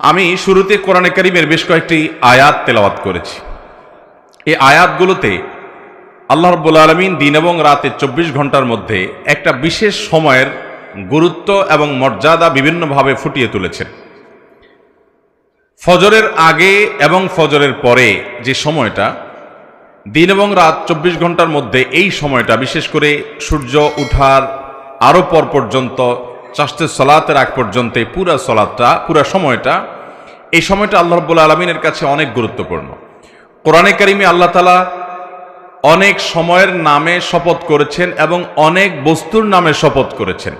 আমি শুরুতে কোরআনে কারিমের বেশ কয়েকটি আয়াত তেলাওয়াত করেছি। এই আয়াতগুলোতে আল্লাহ রব্বুল আলমিন দিন এবং রাতে চব্বিশ ঘণ্টার মধ্যে একটা বিশেষ সময়ের গুরুত্ব এবং মর্যাদা বিভিন্নভাবে ফুটিয়ে তুলেছেন। ফজরের আগে এবং ফজরের পরে যে সময়টা, দিন এবং রাত চব্বিশ ঘণ্টার মধ্যে এই সময়টা, বিশেষ করে সূর্য, উঠার আরও পর পর্যন্ত চাষতে সলাতের আগ পর্যন্ত এই পুরা সলাদটা পুরা সময়টা, এই সময়টা আল্লাহ রব্বুল আলমিনের কাছে অনেক গুরুত্বপূর্ণ। কোরআনে কারিমে আল্লাহ তালা অনেক সময়ের নামে শপথ করেছেন এবং অনেক বস্তুর নামে শপথ করেছেন।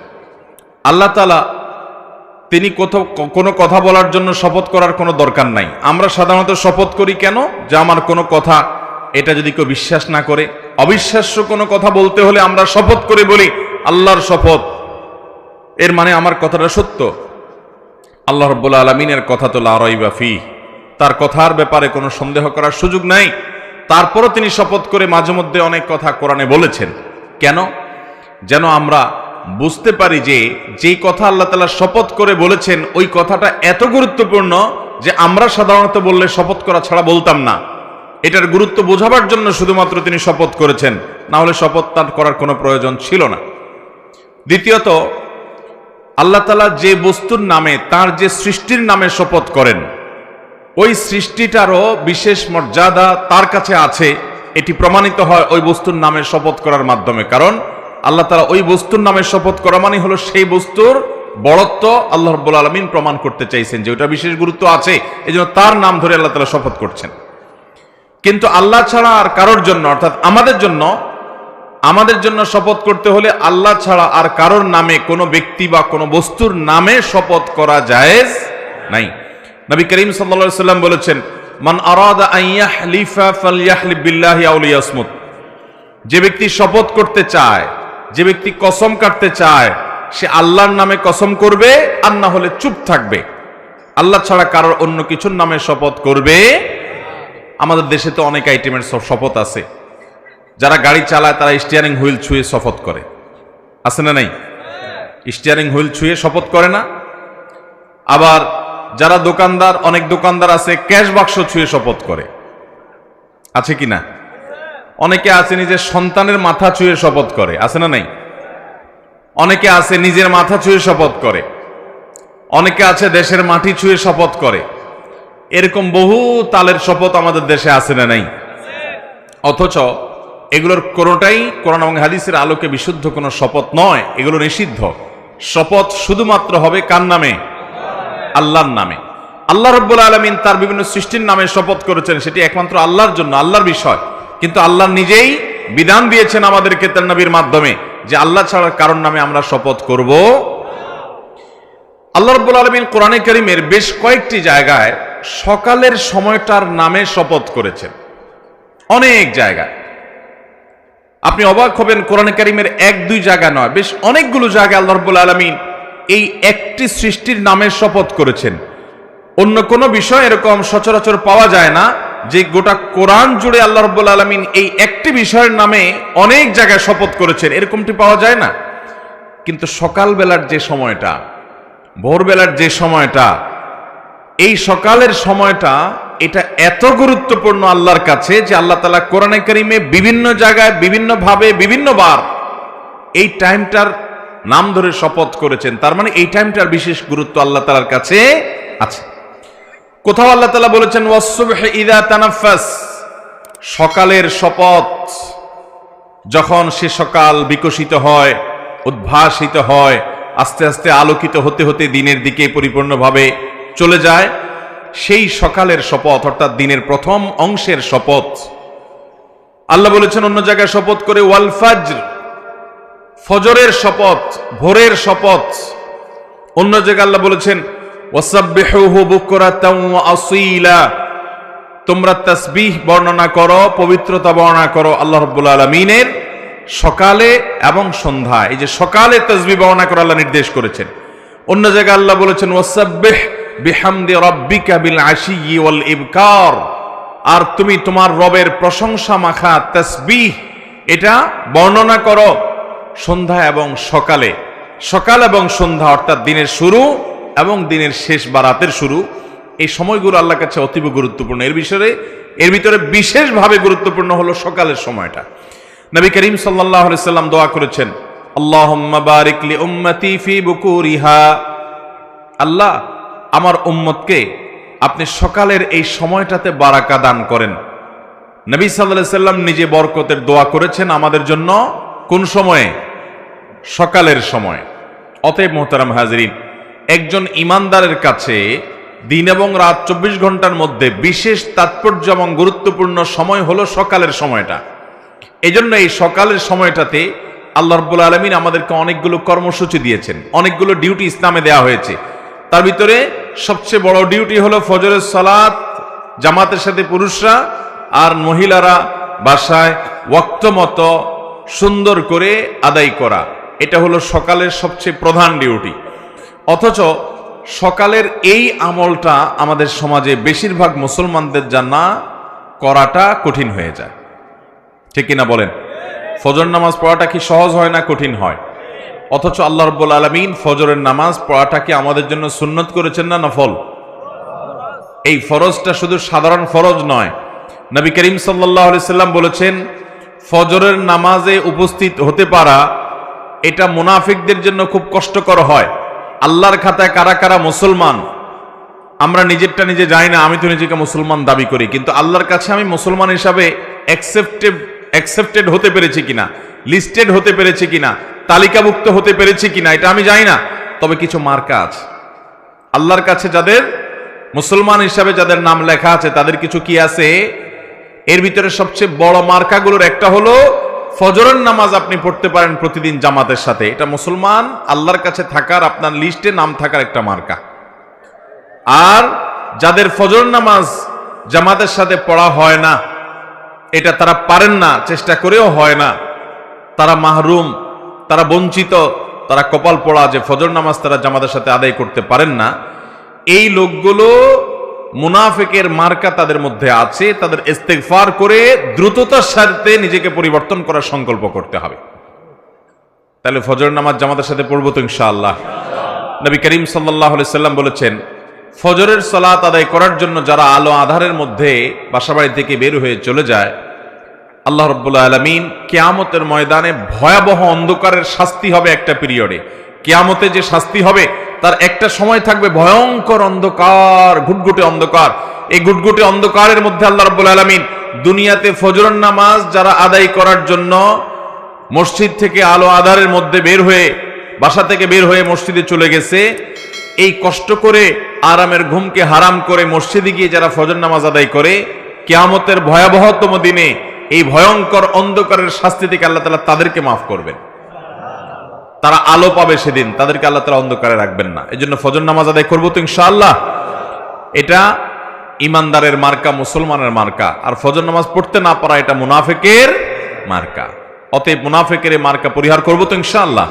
আল্লাহ তালা তিনি কোথাও, কোনো কথা বলার জন্য শপথ করার কোনো দরকার নাই। আমরা সাধারণত শপথ করি কেন? যে আমার কোনো কথা, এটা যদি কেউ বিশ্বাস না করে, অবিশ্বাস্য কোনো কথা বলতে হলে আমরা শপথ করে বলি, আল্লাহর শপথ। এর মানে আমার কথাটা সত্য। আল্লাহ রব্বুল আলমিনের কথা তো লারইবাফি তার কথার ব্যাপারে কোনো সন্দেহ করার সুযোগ নাই। তারপরও তিনি শপথ করে মাঝে মধ্যে অনেক কথা কোরআনে বলেছেন। কেন? যেন আমরা বুঝতে পারি যে, যেই কথা আল্লাহ তালা শপথ করে বলেছেন, ওই কথাটা এত গুরুত্বপূর্ণ যে আমরা সাধারণত বললে শপথ করা ছাড়া বলতাম না। এটার গুরুত্ব বোঝাবার জন্য শুধুমাত্র তিনি শপথ করেছেন। না হলে শপথ তার করার কোনো প্রয়োজন ছিল না। দ্বিতীয়ত আল্লাহ তালা যে বস্তুর নামে, তার যে সৃষ্টির নামে শপথ করেন, ওই সৃষ্টিটারও বিশেষ মর্যাদা তার কাছে আছে। এটি প্রমাণিত হয় ওই বস্তুর নামে শপথ করার মাধ্যমে। কারণ আল্লাহ তালা ওই বস্তুর নামে শপথ করা মানে হলো সেই বস্তুর বড়ত্ব আল্লাহ রব্বুল আলমিন প্রমাণ করতে চাইছেন যে ওটা বিশেষ গুরুত্ব আছে। এই তার নাম ধরে আল্লাহ তালা শপথ করছেন। কিন্তু আল্লাহ ছাড়া আর কারোর জন্য, অর্থাৎ আমাদের জন্য আমাদের জন্য শপথ করতে হলে আল্লাহ ছাড়া আর কারোর নামে কোনো ব্যক্তি বা কোনো বস্তুর নামে শপথ করা জায়েজ নাই। নবী করিম সাল্লা সাল্লাম বলেছেন, মান আরাদা যে ব্যক্তি শপথ করতে চায়, যে ব্যক্তি কসম কাটতে চায়, সে আল্লাহর নামে কসম করবে আর না হলে চুপ থাকবে। আল্লাহ ছাড়া কারোর অন্য কিছুর নামে শপথ করবে? আমাদের দেশে তো অনেক আইটেমের শপথ আছে। যারা গাড়ি চালায়, তারা স্টিয়ারিং হুইল ছুঁয়ে শপথ করে। আছে না নাই? স্টিয়ারিং হুইল ছুঁয়ে শপথ করে না। আবার যারা দোকানদার, অনেক দোকানদার আছে ক্যাশ বাক্স ছুঁয়ে শপথ করে। আছে কি না? অনেকে আছে নিজের সন্তানের মাথা ছুঁয়ে শপথ করে। আছে না নাই? অনেকে আছে নিজের মাথা ছুঁয়ে শপথ করে। অনেকে আছে দেশের মাটি ছুঁয়ে শপথ করে। এরকম বহু তালের শপথ আমাদের দেশে আছে না নাই? অথচ এগুলোর কোনোটাই কোরআন এবং হাদিসের আলোকে বিশুদ্ধ কোনো শপথ নয়। এগুলো নিষিদ্ধ। শপথ শুধুমাত্র হবে কার নামে? আল্লাহর নামে। আল্লাহ রব্বুল আলমিন তার বিভিন্ন সৃষ্টির নামে শপথ করেছেন, সেটি একমাত্র আল্লাহর জন্য, আল্লাহর বিষয়। কিন্তু আল্লাহ নিজেই বিধান দিয়েছেন আমাদেরকে তার নবীর মাধ্যমে যে আল্লাহ ছাড়ার কারণ নামে আমরা শপথ করব। আল্লাহ রব্বুল আলমিন কোরআনে করিমের বেশ কয়েকটি জায়গায় সকালের সময়টার নামে শপথ করেছেন। অনেক জায়গায়। আপনি অবাক হবেন, কোরআনে কারিমের এক, দুই জায়গা নয়, বেশ অনেকগুলো জায়গায় আল্লাহ রব্বুল আলমিন এই একটি সৃষ্টির নামে শপথ করেছেন। অন্য কোনো বিষয় এরকম সচরাচর পাওয়া যায় না যে গোটা কোরআন জুড়ে আল্লাহ রব্বুল আলমিন এই একটি বিষয়ের নামে অনেক জায়গায় শপথ করেছেন। এরকমটি পাওয়া যায় না। কিন্তু সকালবেলার যে সময়টা, ভোরবেলার যে সময়টা, এই সকালের সময়টা এটা এত গুরুত্বপূর্ণ আল্লাহর কাছে যে আল্লাহ তালা কোরআনে করিমে বিভিন্ন জায়গায়, বিভিন্নভাবে, বিভিন্নবার এই টাইমটার নাম ধরে শপথ করেছেন। তার মানে এই টাইমটার বিশেষ গুরুত্ব আল্লাহ তালার কাছে আছে। কোথাও আল্লাহ তালা বলেছেন ইদা তানাফাস সকালের শপথ যখন সে সকাল বিকশিত হয়, উদ্ভাসিত হয়, আস্তে আস্তে আলোকিত হতে হতে দিনের দিকে পরিপূর্ণভাবে চলে যায়। সেই সকালের শপথ, অর্থাৎ দিনের প্রথম অংশের শপথ। আল্লাহ বলেছেন, অন্য জায়গায় শপথ করে ওয়াল ফাজর, ফজরের শপথ, ভোরের শপথ। অন্য জায়গায় আল্লাহ বলেছেন তোমরা তাসবিহ বর্ণনা করো, পবিত্রতা বর্ণনা করো আল্লাহ রাব্বুল আলামিনের সকালে এবং সন্ধ্যা এই যে সকালে তাসবিহ বর্ণনা করা আল্লাহ নির্দেশ করেছেন। অন্য জায়গায় আল্লাহ বলেছেন, ওয়াসাব্বিহ বিহামদি রব্বিকা বিল আশিয়ি ওয়াল ইবকার। আর তুমি তোমার রবের প্রশংসা মাখা তাসবিহ, এটা বর্ণনা করো সন্ধ্যা এবং সকালে। সকাল এবং সন্ধ্যা অর্থাৎ দিনের শুরু এবং দিনের শেষ বা রাতের শুরু। এই সময়গুলো আল্লাহর কাছে অতীব গুরুত্বপূর্ণ। এর বিষয়ে, এর ভিতরে বিশেষভাবে গুরুত্বপূর্ণ হলো সকালের সময়টা। নবী করিম সাল্লাহ সাল্লাম দোয়া করেছেন আল্লাহ বারিকলি উম্মতি ফি বুকুরিহা। আল্লাহ আমার উম্মতকে আপনি সকালের এই সময়টাতে বারাকা দান করেন। নবী সাল্লাহ সাল্লাম নিজে বরকতের দোয়া করেছেন আমাদের জন্য কোন সময়ে? সকালের সময়। অতএব মোহতারাম হাজরিন, একজন ইমানদারের কাছে দিন এবং রাত চব্বিশ ঘণ্টার মধ্যে বিশেষ তাৎপর্য এবং গুরুত্বপূর্ণ সময় হলো সকালের সময়টা। এই জন্য এই সকালের সময়টাতে আল্লাহ রব্বুল আলমিন আমাদেরকে অনেকগুলো কর্মসূচি দিয়েছেন, অনেকগুলো ডিউটি ইসলামে দেওয়া হয়েছে। তার ভিতরে সবচেয়ে বড় ডিউটি হলো ফজরের সালাত, জামাতের সাথে পুরুষরা আর মহিলারা বাসায় ওয়াক্ত মতো সুন্দর করে আদায় করা। এটা হলো সকালের সবচেয়ে প্রধান ডিউটি অথচ সকালের এই আমলটা আমাদের সমাজে বেশিরভাগ মুসলমানদের জানা করাটা কঠিন হয়ে যায়। ঠিক কিনা বলেন? ফজর নামাজ পড়াটা কি সহজ হয় না কঠিন হয়? অথচ আল্লাহ রব্বুল আলমিন ফজরের নামাজ পড়াটাকে আমাদের জন্য সুন্নত করেছেন না নফল? এই ফরজটা শুধু সাধারণ ফরজ নয়। নবী করিম সাল্লাহ বলেছেন, ফজরের নামাজে উপস্থিত হতে পারা এটা মুনাফিকদের জন্য খুব কষ্টকর হয়। আল্লাহর খাতায় কারা কারা মুসলমান? আমরা নিজেরটা নিজে যাই না, আমি তো নিজেকে মুসলমান দাবি করি, কিন্তু আল্লাহর কাছে আমি মুসলমান হিসাবে অ্যাকসেপ্টেড অ্যাকসেপ্টেড হতে পেরেছি কিনা? লিস্টেড হতে পেরেছি কিনা, তালিকাভুক্ত হতে পেরেছি কিনা, এটা আমি জানি না। তবে কিছু মার্কা আছে। আল্লাহর কাছে যাদের, মুসলমান হিসাবে যাদের নাম লেখা আছে, তাদের কিছু কি আছে? এর ভিতরে সবচেয়ে বড় মার্কাগুলোর একটা হলো, ফজরের নামাজ আপনি পড়তে পারেন প্রতিদিন জামাতের সাথে। এটা মুসলমান, আল্লাহর কাছে থাকার, আপনার লিস্টে নাম থাকার একটা মার্কা। আর যাদের ফজর নামাজ জামাতের সাথে পড়া হয় না, এটা তারা পারেন না, চেষ্টা করেও হয় না। তারা মাহরুম, তারা বঞ্চিত, তারা কপাল পড়া যে ফজর নামাজ তারা জামাতের সাথে আদায় করতে পারেন না। এই লোকগুলো মুনাফেকের মার্কা তাদের মধ্যে আছে, তাদের ইস্তেগফার করে দ্রুততার সাথে নিজেকে পরিবর্তন করার সংকল্প করতে হবে। তাহলে ফজর নামাজ জামাতের সাথে পড়ব তো ইনশাআল্লাহ। নবী করিম সাল্লাহ সাল্লাম বলেছেন, ফজরের সলাত আদায় করার জন্য যারা আলো আধারের মধ্যে বাসাবাড়ি থেকে বের হয়ে চলে যায় আল্লাহ রব্বুল্লাহ আলমিন কেয়ামতের ময়দানে ভয়াবহ অন্ধকারের শাস্তি হবে একটা পিরিয়ডে। কেয়ামতে যে শাস্তি হবে, তার একটা সময় থাকবে ভয়ঙ্কর অন্ধকার, ঘুটঘুটে অন্ধকার। এই ঘুটঘুটে অন্ধকারের মধ্যে আল্লাহ রব্বুল আলমিন দুনিয়াতে ফজরন নামাজ যারা আদায় করার জন্য মসজিদ থেকে আলো আধারের মধ্যে বের হয়ে, বাসা থেকে বের হয়ে মসজিদে চলে গেছে, এই কষ্ট করে আরামের ঘুমকে হারাম করে মসজিদে গিয়ে যারা ফজর নামাজ আদায় করে, কেয়ামতের ভয়াবহতম দিনে এই ভয়ঙ্কর অন্ধকারের শাস্তি থেকে আল্লাহ তালা তাদেরকে মাফ করবেন। তারা আলো পাবে সেদিন, তাদেরকে আল্লাহ তালা অন্ধকারে রাখবেন না। এই জন্য ফজর নামাজ আদায় করব তো ইনশাআল্লাহ। এটা ইমানদারের মার্কা, মুসলমানের মার্কা। আর ফজর নামাজ পড়তে না পারা এটা মুনাফেকের মার্কা। অতএব মুনাফেকের মার্কা পরিহার করব তো ইনশাআল্লাহ।